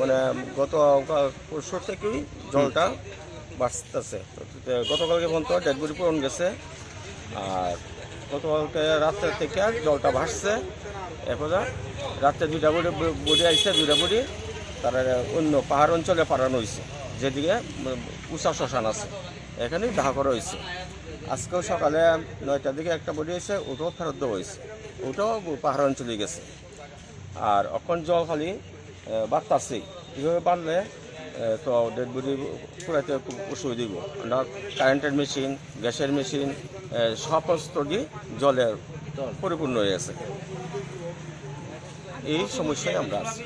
মানে গত পরশু থেকেই জলটা বাড়তেছে। গতকালকে পর্যন্ত ডেড বডি পূরণ গেছে। আর গতকালকে রাত্রে থেকে জলটা ভাসছে। এরপর রাত্রে দুইটা বডি বডি আসছে দুইটা বডি তারা অন্য পাহাড় অঞ্চলে পাঠানো হয়েছে যেদিকে উষা শ্মশান আছে এখানেই দাহ করা হয়েছে আজকেও সকালে নয়টার দিকে একটা বডি এসে ওটাও ফেরত দেওয়া হয়েছে ওটাও পাহাড় অঞ্চলে গেছে। আর এখন জল খালি বাড়তাছে। কীভাবে বাড়লে তো ডেড বডি পুরাইতে খুব অসুবিধা দিব আমরা কারেন্টের মেশিন, গ্যাসের মেশিন সমস্ত দিয়ে জলের পরিপূর্ণ হয়ে আছে। এই সমস্যায় আমরা আছি।